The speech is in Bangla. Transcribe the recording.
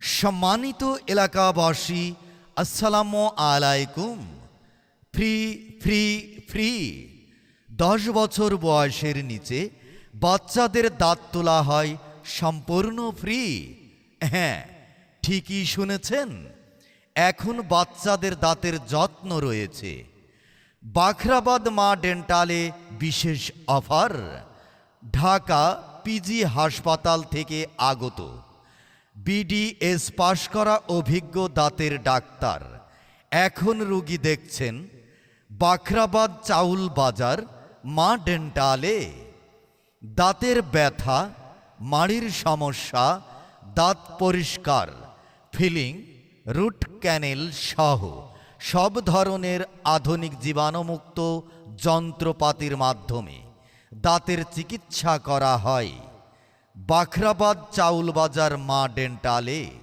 সম্মানিত এলাকাবাসী, আসসালামু আলাইকুম। Free free free. দশ বছর বয়সের নিচে বাচ্চাদের দাঁত তোলা হয় সম্পূর্ণ ফ্রি। হ্যাঁ ঠিকই শুনেছেন। এখন বাচ্চাদের দাঁতের যত্ন রয়েছে। বাখরাবাদ মা ডেন্টালে বিশেষ অফার। ঢাকা পিজি হাসপাতাল থেকে আগত। বিডিএস পাশ করা অভিজ্ঞ দাঁতের ডাক্তার। এখন রুগী দেখছেন বাখরাবাদ চাউল বাজার মা ডেন্টালে। দাঁতের ব্যথা, মাড়ির সমস্যা, দাঁত পরিষ্কার, ফিলিং, রুট ক্যানেল সহ সব ধরনের আধুনিক জীবাণুমুক্ত যন্ত্রপাতির মাধ্যমে দাঁতের চিকিৎসা করা হয়। বাখরাবাদ চাউল বাজার মা ডেন্টালে।